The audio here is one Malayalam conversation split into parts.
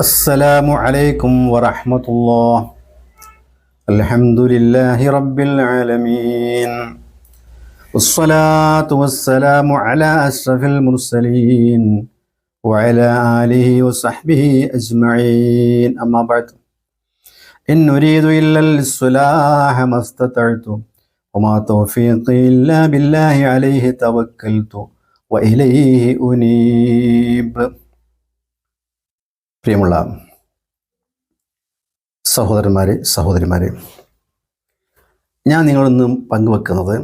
السلام عليكم ورحمة الله. الحمد لله رب العالمين. والصلاة والسلام على أشرف المرسلين وعلى آله وصحبه أجمعين. أما بعد إن نريد إلا الصلاح ما استطعت وما توفيقي إلا بالله عليه توكلت وإليه أنيب. പ്രിയമുള്ള സഹോദരന്മാരെ സഹോദരിമാരെ ഞാൻ നിങ്ങളൊന്നും പങ്കുവെക്കുന്നത്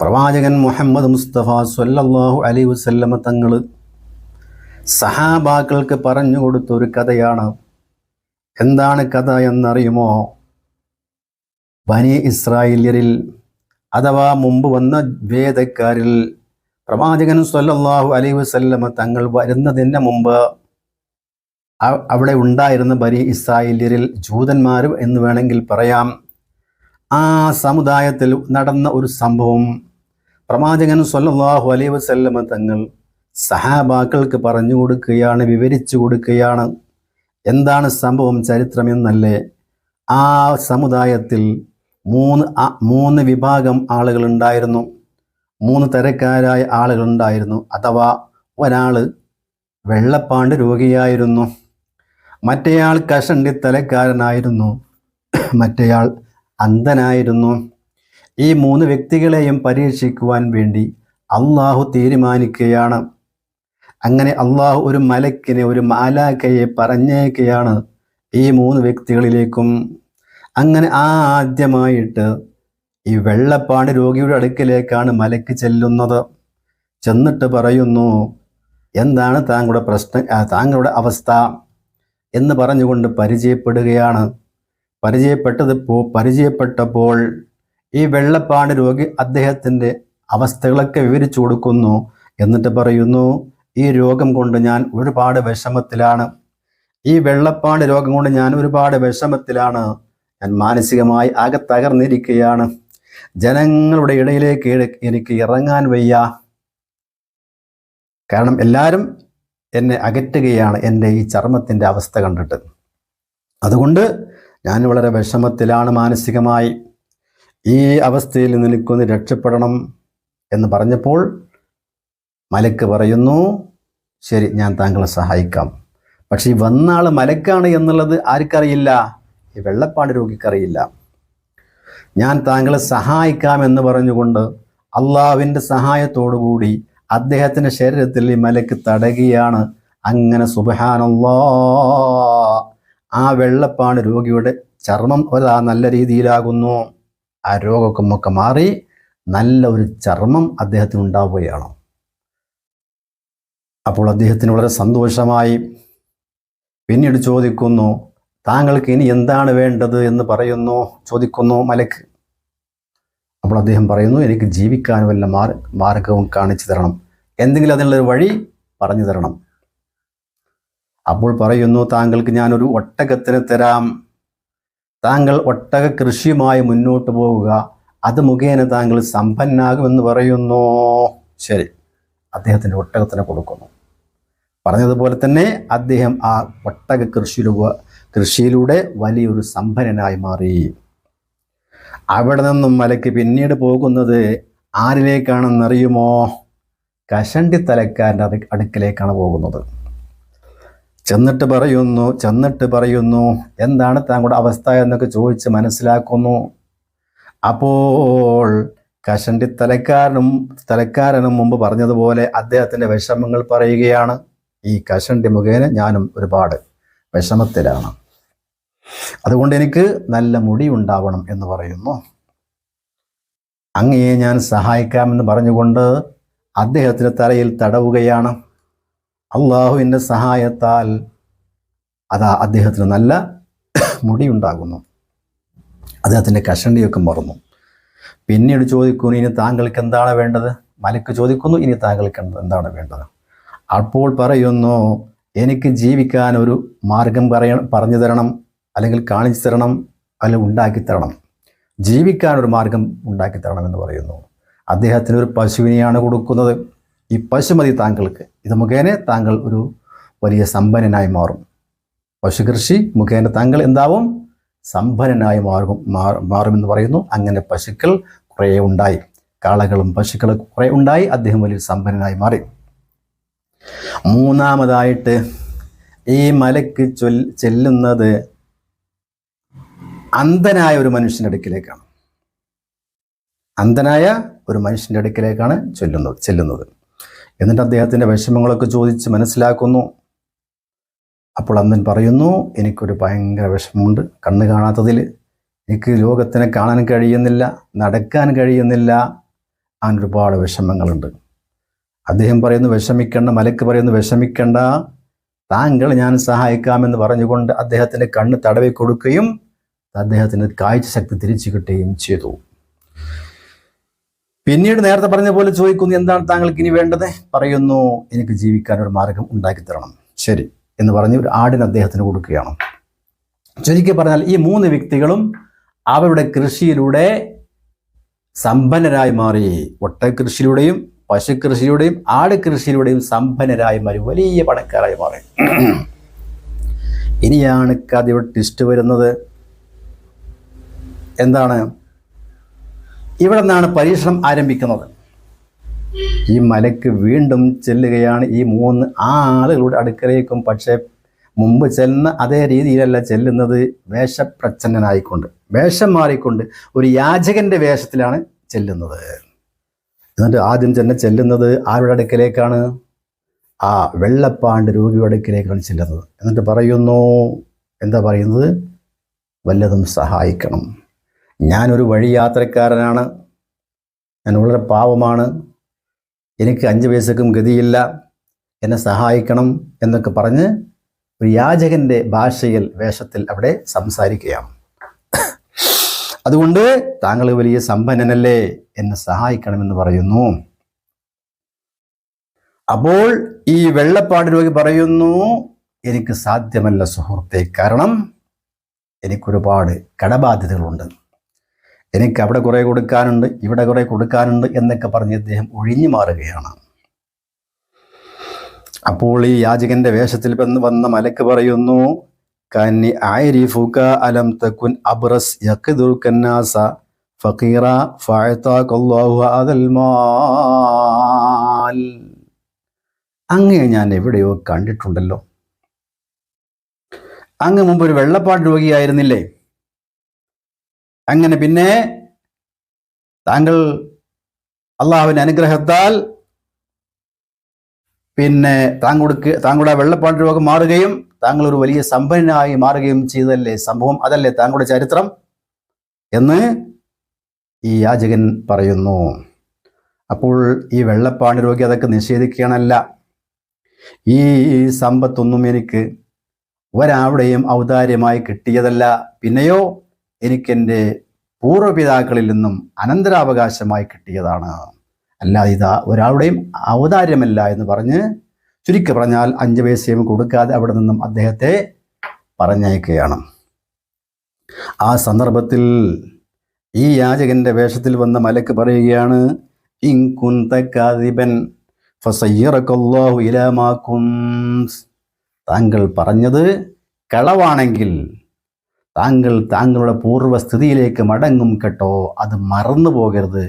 പ്രവാചകൻ മുഹമ്മദ് മുസ്തഫ സല്ലല്ലാഹു അലൈഹി വസല്ലമ തങ്ങൾ സഹാബാക്കൾക്ക് പറഞ്ഞു കൊടുത്ത ഒരു കഥയാണ്. എന്താണ് കഥ എന്നറിയുമോ? ബനി ഇസ്രായേല്യരിൽ അഥവാ മുമ്പ് വന്ന വേദക്കാരിൽ പ്രവാചകൻ സല്ലല്ലാഹു അലൈഹി വസല്ലമ തങ്ങൾ വരുന്നതിന് മുമ്പ് അവിടെ ഉണ്ടായിരുന്ന ബനി ഇസ്രായേലിൽ ജൂതന്മാർ എന്ന് വേണമെങ്കിൽ പറയാം. ആ സമുദായത്തിൽ നടന്ന ഒരു സംഭവം പ്രവാചകൻ സല്ലല്ലാഹു അലൈഹി വസല്ലമ തങ്ങൾ സഹാബാക്കൾക്ക് പറഞ്ഞു കൊടുക്കുകയാണ് വിവരിച്ചു കൊടുക്കുകയാണ്. എന്താണ് സംഭവം? ചരിത്രമെന്നല്ലേ ആ സമുദായത്തിൽ മൂന്ന് മൂന്ന് വിഭാഗം ആളുകളുണ്ടായിരുന്നു മൂന്ന് തരക്കാരായ ആളുകളുണ്ടായിരുന്നു അഥവാ ഒരാൾ വെള്ളപ്പാണ്ട് രോഗിയായിരുന്നു. മറ്റേയാൾ കഷണ്ടി തലക്കാരനായിരുന്നു. മറ്റേയാൾ അന്ധനായിരുന്നു. ഈ മൂന്ന് വ്യക്തികളെയും പരീക്ഷിക്കുവാൻ വേണ്ടി അള്ളാഹു തീരുമാനിക്കുകയാണ്. അങ്ങനെ അള്ളാഹു ഒരു മലക്കിനെ ഒരു മാലാക്കയെ പറഞ്ഞേക്കുകയാണ് ഈ മൂന്ന് വ്യക്തികളിലേക്കും. അങ്ങനെ ആ ആദ്യമായിട്ട് ഈ വെള്ളപ്പാണ്ട് രോഗിയുടെ അടുക്കിലേക്കാണ് മലക്ക് ചെല്ലുന്നത്. ചെന്നിട്ട് പറയുന്നു എന്താണ് താങ്കളുടെ പ്രശ്നം താങ്കളുടെ അവസ്ഥ? എന്ന് പറഞ്ഞുകൊണ്ട് പരിചയപ്പെടുകയാണ്. പരിചയപ്പെട്ടത് പരിചയപ്പെട്ടപ്പോൾ ഈ വെള്ളപ്പാണ്ട് രോഗി അദ്ദേഹത്തിന്റെ അവസ്ഥകളൊക്കെ വിവരിച്ചു കൊടുക്കുന്നു എന്നിട്ട് പറയുന്നു ഈ രോഗം കൊണ്ട് ഞാൻ ഒരുപാട് വിഷമത്തിലാണ്. ഈ വെള്ളപ്പാണ്ട് രോഗം കൊണ്ട് ഞാൻ ഒരുപാട് വിഷമത്തിലാണ്. ഞാൻ മാനസികമായി ആകെ തകർന്നിരിക്കുകയാണ്. ജനങ്ങളുടെ ഇടയിലേക്ക് എനിക്ക് ഇറങ്ങാൻ വയ്യ. കാരണം എല്ലാവരും എന്നെ അകറ്റുകയാണ് എന്റെ ഈ ചർമ്മത്തിന്റെ അവസ്ഥ കണ്ടിട്ട്. അതുകൊണ്ട് ഞാൻ വളരെ വിഷമത്തിലാണ് മാനസികമായി. ഈ അവസ്ഥയിൽ നിനക്കൊന്ന് രക്ഷപ്പെടണം എന്ന് പറഞ്ഞപ്പോൾ മലക്ക് പറയുന്നു ശരി ഞാൻ താങ്കളെ സഹായിക്കാം. പക്ഷേ ഈ വന്ന ആൾ മലക്കാണ് എന്നുള്ളത് ആർക്കറിയില്ല? ഈ വെള്ളപ്പാട് രോഗിക്കറിയില്ല. ഞാൻ താങ്കളെ സഹായിക്കാം എന്ന് പറഞ്ഞുകൊണ്ട് അള്ളാവിന്റെ സഹായത്തോടുകൂടി അദ്ദേഹത്തിന്റെ ശരീരത്തിൽ ഈ മലക്ക് തടയുകയാണ് അങ്ങനെ സുബഹാനല്ലോ ആ വെള്ളപ്പാണ് രോഗിയുടെ ചർമ്മം. ഒരു നല്ല രീതിയിലാകുന്നു. ആ രോഗമൊക്കെ മാറി നല്ല ഒരു ചർമ്മം അദ്ദേഹത്തിന് ഉണ്ടാവുകയാണ്. അപ്പോൾ അദ്ദേഹത്തിന് വളരെ സന്തോഷമായി. പിന്നീട് ചോദിക്കുന്നു താങ്കൾക്ക് ഇനി എന്താണ് വേണ്ടത് എന്ന് പറയുന്നു? ചോദിക്കുന്നു മലക്ക്. അപ്പോൾ അദ്ദേഹം പറയുന്നു എനിക്ക് ജീവിക്കാൻ വല്ല മാർ മാർഗവും കാണിച്ചു തരണം. എന്തെങ്കിലും അതിനുള്ളൊരു വഴി പറഞ്ഞു തരണം. അപ്പോൾ പറയുന്നു താങ്കൾക്ക് ഞാനൊരു ഒട്ടകത്തിന് തരാം. താങ്കൾ ഒട്ടക കൃഷിയുമായി മുന്നോട്ട് പോവുക. അത് മുഖേന താങ്കൾ സമ്പന്നാകുമെന്ന് പറയുന്നു. ശരി. അദ്ദേഹത്തിന്റെ ഒട്ടകത്തിന് കൊടുക്കുന്നു. പറഞ്ഞതുപോലെ തന്നെ അദ്ദേഹം ആ ഒട്ടക കൃഷിയിലൂടെ കൃഷിയിലൂടെ വലിയൊരു സമ്പന്നനായി മാറി. അവിടെ നിന്നും മലക്ക് പിന്നീട് പോകുന്നത് ആരിലേക്കാണെന്നറിയുമോ? കശണ്ടി തലക്കാരന്റെ അടു അടുക്കലേക്കാണ് പോകുന്നത്. ചെന്നിട്ട് പറയുന്നു ചെന്നിട്ട് പറയുന്നു എന്താണ് താങ്കളുടെ അവസ്ഥ എന്നൊക്കെ ചോദിച്ച് മനസ്സിലാക്കുന്നു. അപ്പോൾ കശണ്ടി തലക്കാരനും തലക്കാരനും മുമ്പ് പറഞ്ഞതുപോലെ അദ്ദേഹത്തിന്റെ വിഷമങ്ങൾ പറയുകയാണ്. ഈ കശണ്ടി മുഖേന ഞാനും ഒരുപാട് വിഷമത്തിലാണ്. അതുകൊണ്ട് എനിക്ക് നല്ല മുടി ഉണ്ടാവണം എന്ന് പറയുന്നു. അങ്ങയെ ഞാൻ സഹായിക്കാമെന്ന് പറഞ്ഞുകൊണ്ട് അദ്ദേഹത്തിന് തലയിൽ തടവുകയാണ്. അള്ളാഹുവിന്റെ സഹായത്താൽ അതാ അദ്ദേഹത്തിന് നല്ല മുടി ഉണ്ടാകുന്നു. അദ്ദേഹത്തിന്റെ കഷണ്ടിയൊക്കെ മറന്നു. പിന്നീട് ചോദിക്കുന്നു ഇനി താങ്കൾക്ക് എന്താണ് വേണ്ടത്? മലക്ക് ചോദിക്കുന്നു ഇനി താങ്കൾക്ക് എന്താണ് വേണ്ടത്? അപ്പോൾ പറയുന്നു എനിക്ക് ജീവിക്കാൻ ഒരു മാർഗം പറയ പറഞ്ഞു തരണം. അല്ലെങ്കിൽ കാണിച്ചു തരണം അല്ലെങ്കിൽ ഉണ്ടാക്കി തരണം. ജീവിക്കാൻ ഒരു മാർഗം ഉണ്ടാക്കി എന്ന് പറയുന്നു. അദ്ദേഹത്തിന് ഒരു പശുവിനെയാണ് കൊടുക്കുന്നത്. ഈ പശു മതി താങ്കൾക്ക്. ഇത് മുഖേന താങ്കൾ ഒരു വലിയ സമ്പന്നനായി മാറും. പശുകൃഷി മുഖേന താങ്കൾ എന്താവും? സമ്പന്നനായി മാറും മാറുമെന്ന് പറയുന്നു. അങ്ങനെ പശുക്കൾ കുറേ ഉണ്ടായി. കാളകളും പശുക്കളും കുറേ ഉണ്ടായി. അദ്ദേഹം വലിയ സമ്പന്നനായി മാറി. മൂന്നാമതായിട്ട് ഈ മലക്ക് ചൊൽ ചെല്ലുന്നത് അന്ധനായ ഒരു മനുഷ്യന്റെ അടുക്കിലേക്കാണ്. അന്ധനായ ഒരു മനുഷ്യന്റെ അടുക്കിലേക്കാണ് ചൊല്ലുന്നത് ചെല്ലുന്നത്. എന്നിട്ട് അദ്ദേഹത്തിന്റെ വിഷമങ്ങളൊക്കെ ചോദിച്ച് മനസ്സിലാക്കുന്നു. അപ്പോൾ അന്ധൻ പറയുന്നു എനിക്കൊരു ഭയങ്കര വിഷമമുണ്ട്. കണ്ണ് കാണാത്തതിൽ എനിക്ക് ലോകത്തിനെ കാണാൻ കഴിയുന്നില്ല നടക്കാൻ കഴിയുന്നില്ല. അങ്ങനെ ഒരുപാട് വിഷമങ്ങളുണ്ട്. അദ്ദേഹം പറയുന്നു വിഷമിക്കേണ്ട മലക്ക് പറയുന്നു വിഷമിക്കേണ്ട. താങ്കൾ ഞാൻ സഹായിക്കാമെന്ന് പറഞ്ഞുകൊണ്ട് അദ്ദേഹത്തിന്റെ കണ്ണ് തടവി കൊടുക്കുകയും അദ്ദേഹത്തിന് കാഴ്ച ശക്തി തിരിച്ചു കിട്ടുകയും ചെയ്തു. പിന്നീട് നേരത്തെ പറഞ്ഞ പോലെ ചോദിക്കുന്നു എന്താണ് താങ്കൾക്ക് ഇനി വേണ്ടത്? പറയുന്നു എനിക്ക് ജീവിക്കാൻ ഒരു മാർഗം ഉണ്ടാക്കി തരണം. ശരി എന്ന് പറഞ്ഞ് ഒരു ആടിന് അദ്ദേഹത്തിന് കൊടുക്കുകയാണ്. ചുരുക്കി പറഞ്ഞാൽ ഈ മൂന്ന് വ്യക്തികളും അവരുടെ കൃഷിയിലൂടെ സമ്പന്നരായി മാറി. ഒട്ടകൃഷിയിലൂടെയും പശുകൃഷിയിലൂടെയും ആട് കൃഷിയിലൂടെയും സമ്പന്നരായി മാറി. വലിയ പണക്കാരായി മാറി. ഇനിയാണ് കഥയുടെ ട്വിസ്റ്റ് വരുന്നത്. എന്താണ്? ഇവിടെ നിന്നാണ് പരീക്ഷണം ആരംഭിക്കുന്നത്. ഈ മലക്ക് വീണ്ടും ചെല്ലുകയാണ് ഈ മൂന്ന് ആളുകളുടെ അടുക്കലേക്കും. പക്ഷേ മുമ്പ് ചെല്ലുന്ന അതേ രീതിയിലല്ല ചെല്ലുന്നത്. വേഷപ്രച്ഛന്നനായിക്കൊണ്ട് വേഷം മാറിക്കൊണ്ട് ഒരു യാചകന്റെ വേഷത്തിലാണ് ചെല്ലുന്നത്. എന്നിട്ട് ആദ്യം തന്നെ ചെല്ലുന്നത് ആരുടെ അടുക്കലേക്കാണ്? ആ വെള്ളപ്പാണ്ട് രോഗിയുടെ അടുക്കലേക്കാണ് ചെല്ലുന്നത്. എന്നിട്ട് പറയുന്നു എന്താ പറയുന്നത്? വല്ലതും സഹായിക്കണം. ഞാനൊരു വഴി യാത്രക്കാരനാണ്. ഞാൻ വളരെ പാവമാണ്. എനിക്ക് അഞ്ച് പൈസക്കും ഗതിയില്ല. എന്നെ സഹായിക്കണം എന്നൊക്കെ പറഞ്ഞ് ഒരു യാചകന്റെ ഭാഷയിൽ വേഷത്തിൽ അവിടെ സംസാരിക്കുകയാണ്. അതുകൊണ്ട് താങ്കൾ വലിയ സമ്പന്നനല്ലേ? എന്നെ സഹായിക്കണമെന്ന് പറയുന്നു. അപ്പോൾ ഈ വെള്ളപ്പാട് രോഗി പറയുന്നു എനിക്ക് സാധ്യമല്ല സുഹൃത്തെ. കാരണം എനിക്കൊരുപാട് കടബാധ്യതകളുണ്ട്. എനിക്ക് അവിടെ കുറേ കൊടുക്കാനുണ്ട് ഇവിടെ കുറേ കൊടുക്കാനുണ്ട് എന്നൊക്കെ പറഞ്ഞ് അദ്ദേഹം ഒഴിഞ്ഞു മാറുകയാണ്. അപ്പോൾ ഈ യാചകന്റെ വേഷത്തിൽ വന്ന് വന്ന മലക്ക് പറയുന്നു കന്നി ആരിഫുക അലം തക്കുൻ അബ്രസ് യഖ്ദുർക്കന്നാസ ഫഖീറ ഫഅതാഖല്ലാഹു അദൽ മാൽ. അങ്ങേ ഞാൻ എവിടെയോ കണ്ടിട്ടുണ്ടല്ലോ. അങ്ങ് മുമ്പ് ഒരു വെള്ളപ്പാട് രോഗിയായിരുന്നില്ലേ? അങ്ങനെ പിന്നെ താങ്കൾ അള്ളാഹുവിന്റെ അനുഗ്രഹത്താൽ പിന്നെ താങ്കളുടെ താങ്കളുടെ ആ വെള്ളപ്പാട് രോഗം മാറുകയും താങ്കൾ ഒരു വലിയ സമ്പന്നനായി മാറുകയും ചെയ്തല്ലേ സംഭവം? അതല്ലേ താങ്കളുടെ ചരിത്രം? എന്ന് ഈ യാചകൻ പറയുന്നു. അപ്പോൾ ഈ വെള്ളപ്പാണ്ട് രോഗി അതൊക്കെ നിഷേധിക്കണല്ല ഈ സമ്പത്തൊന്നും എനിക്ക് ഒരാവിടെയും ഔദാര്യമായി കിട്ടിയതല്ല. പിന്നെയോ എനിക്കെന്റെ പൂർവപിതാക്കളിൽ നിന്നും അനന്തരാവകാശമായി കിട്ടിയതാണ് അല്ലാതെ ഇതാ ഒരാളുടെയും ഔദാര്യമല്ല എന്ന് പറഞ്ഞ് ചുരുക്കി പറഞ്ഞാൽ അഞ്ച് പൈസയും കൊടുക്കാതെ അവിടെ നിന്നും അദ്ദേഹത്തെ പറഞ്ഞയക്കുകയാണ് ആ സന്ദർഭത്തിൽ ഈ യാചകന്റെ വേഷത്തിൽ വന്ന മലക്ക് പറയുകയാണ്. താങ്കൾ പറഞ്ഞത് കളവാണെങ്കിൽ താങ്കൾ താങ്കളുടെ പൂർവസ്ഥിതിയിലേക്ക് മടങ്ങും കേട്ടോ. അത് മറന്നു പോകരുത്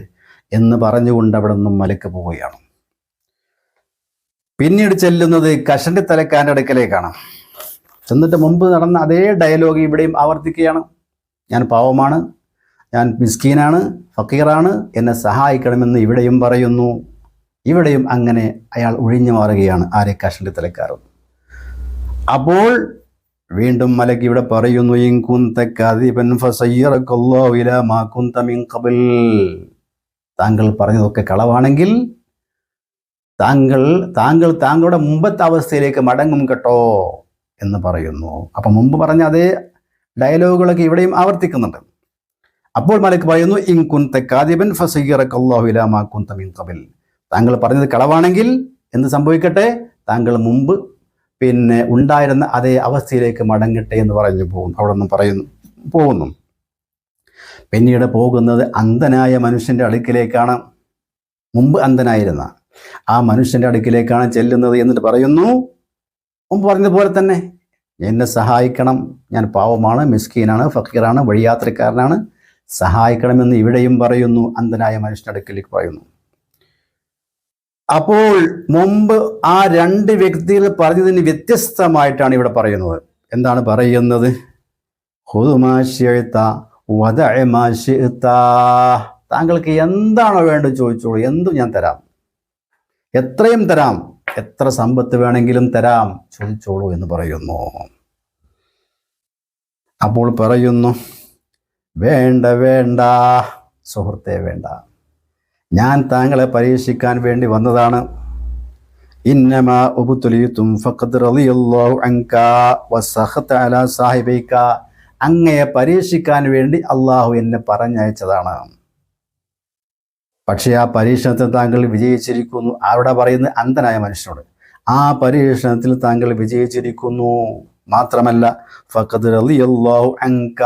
എന്ന് പറഞ്ഞുകൊണ്ട് അവിടെ നിന്നും മലക്ക് പോവുകയാണ്. പിന്നീട് ചെല്ലുന്നത് കഷണ്ടി തലക്കാന്റെ അടുക്കലേക്കാണ്. ചെന്നിട്ട് മുമ്പ് നടന്ന അതേ ഡയലോഗ് ഇവിടെയും ആവർത്തിക്കുകയാണ്. ഞാൻ പാവമാണ് ഞാൻ മിസ്കീനാണ് ഫക്കീറാണ് എന്നെ സഹായിക്കണമെന്ന് ഇവിടെയും പറയുന്നു. ഇവിടെയും അങ്ങനെ അയാൾ ഒഴിഞ്ഞു മാറുകയാണ് ആരെ കഷണ്ടി തലക്കാരൻ. അപ്പോൾ വീണ്ടും മലക്ക് ഇവിടെ പറയുന്നു. താങ്കൾ പറഞ്ഞതൊക്കെ കളവാണെങ്കിൽ താങ്കൾ താങ്കൾ താങ്കളുടെ മുമ്പത്തെ അവസ്ഥയിലേക്ക് മടങ്ങും കേട്ടോ എന്ന് പറയുന്നു. അപ്പം മുമ്പ് പറഞ്ഞ അതേ ഡയലോഗുകളൊക്കെ ഇവിടെയും ആവർത്തിക്കുന്നുണ്ട്. അപ്പോൾ മലക്ക് പറയുന്നു ഇൻ കുന്ത കാദിബൻ ഫസയ്യറക്കല്ലാഹു ഇലാ മാ കുന്ത മിൻ ഖബൽ. താങ്കൾ പറഞ്ഞത് കളവാണെങ്കിൽ എന്ത് സംഭവിക്കട്ടെ? താങ്കൾ മുമ്പ് പിന്നെ ഉണ്ടായിരുന്ന അതേ അവസ്ഥയിലേക്ക് മടങ്ങട്ടെ എന്ന് പറഞ്ഞു പോകും അവിടെ നിന്ന് പറയുന്നു പോകുന്നു. പിന്നീട് പോകുന്നത് അന്ധനായ മനുഷ്യന്റെ അടുക്കിലേക്കാണ്. മുമ്പ് അന്ധനായിരുന്ന ആ മനുഷ്യന്റെ അടുക്കിലേക്കാണ് ചെല്ലുന്നത് എന്നിട്ട് പറയുന്നു മുമ്പ് പറഞ്ഞതുപോലെ തന്നെ എന്നെ സഹായിക്കണം. ഞാൻ പാവമാണ് മിസ്കീനാണ് ഫക്കീറാണ് വഴിയാത്രക്കാരനാണ്. സഹായിക്കണമെന്ന് ഇവിടെയും പറയുന്നു അന്ധനായ മനുഷ്യന്റെ അടുക്കിലേക്ക് പറയുന്നു. അപ്പോൾ മുമ്പ് ആ രണ്ട് വ്യക്തികൾ പറഞ്ഞതിന് വ്യത്യസ്തമായിട്ടാണ് ഇവിടെ പറയുന്നത്. എന്താണ് പറയുന്നത്? താങ്കൾക്ക് എന്താണോ വേണ്ടത് ചോദിച്ചോളൂ. എന്തും ഞാൻ തരാം. എത്രയും തരാം. എത്ര സമ്പത്ത് വേണമെങ്കിലും തരാം. ചോദിച്ചോളൂ എന്ന് പറയുന്നു. അപ്പോൾ പറയുന്നു വേണ്ട വേണ്ട. സുഹൃത്തെ വേണ്ട. ഞാൻ താങ്കളെ പരീക്ഷിക്കാൻ വേണ്ടി വന്നതാണ്. ഇന്നമ ഫഖദ് റളിയല്ലാഹു അലാ സാഹിബൈക. അങ്ങയെ പരീക്ഷിക്കാൻ വേണ്ടി അള്ളാഹു എന്നെ പറഞ്ഞയച്ചതാണ്. പക്ഷേ ആ പരീക്ഷണത്തിൽ താങ്കൾ വിജയിച്ചിരിക്കുന്നു. അവിടെ പറയുന്ന അന്ധനായ മനുഷ്യനോട് ആ പരീക്ഷണത്തിൽ താങ്കൾ വിജയിച്ചിരിക്കുന്നു. മാത്രമല്ല ഫഖദ് റളിയല്ലാഹു അൻക.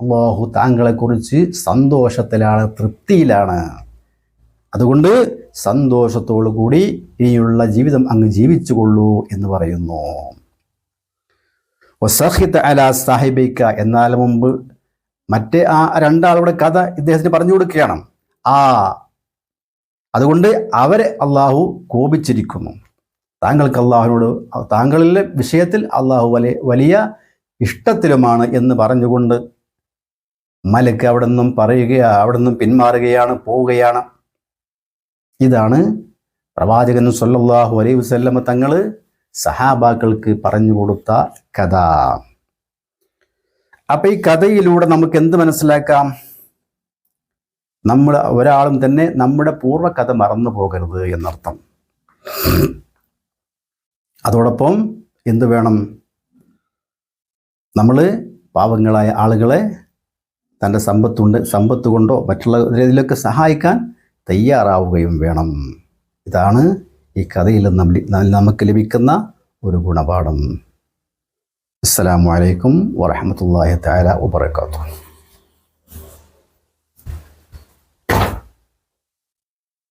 അള്ളാഹു താങ്കളെ കുറിച്ച് സന്തോഷത്തിലാണ് തൃപ്തിയിലാണ്. അതുകൊണ്ട് സന്തോഷത്തോടു കൂടി ഇനിയുള്ള ജീവിതം അങ്ങ് ജീവിച്ചുകൊള്ളൂ എന്ന് പറയുന്നു. വസഹിത്ത് അല സാഹിബിക്ക എന്നാൽ മുമ്പ് മറ്റേ ആ രണ്ടാളുടെ കഥ ഇദ്ദേഹത്തിന് പറഞ്ഞു കൊടുക്കുകയാണ്. ആ അതുകൊണ്ട് അവരെ അള്ളാഹു കോപിച്ചിരിക്കുന്നു. താങ്കൾക്ക് അള്ളാഹുവിനോട് താങ്കളിലെ വിഷയത്തിൽ അള്ളാഹു വലിയ വലിയ ഇഷ്ടത്തിലുമാണ് എന്ന് പറഞ്ഞുകൊണ്ട് മലക്ക് അവിടെ നിന്നും പറയുകയാ അവിടെ നിന്നും പിന്മാറുകയാണ് പോവുകയാണ്. ഇതാണ് പ്രവാചകൻ സല്ലല്ലാഹു അലൈഹി വസല്ലമ തങ്ങൾ സഹാബാക്കൾക്ക് പറഞ്ഞു കൊടുത്ത കഥ. അപ്പൊ ഈ കഥയിലൂടെ നമുക്ക് എന്ത് മനസ്സിലാക്കാം? നമ്മൾ ഒരാളും തന്നെ നമ്മുടെ പൂർവ കഥ മറന്നു പോകരുത് എന്നർത്ഥം. അതോടൊപ്പം എന്തു വേണം? നമ്മൾ പാവങ്ങളായ ആളുകളെ തന്റെ സമ്പത്തുണ്ട് സമ്പത്ത് കൊണ്ടോ മറ്റുള്ള ഇതിലൊക്കെ സഹായിക്കാൻ തയ്യാറാവുകയും വേണം. ഇതാണ് ഈ കഥയിൽ നമുക്ക് ലഭിക്കുന്ന ഒരു ഗുണപാഠം. അസ്സലാമു അലൈക്കും വാഹമത്തല്ലാഹി തആല വബറകാതുഹു.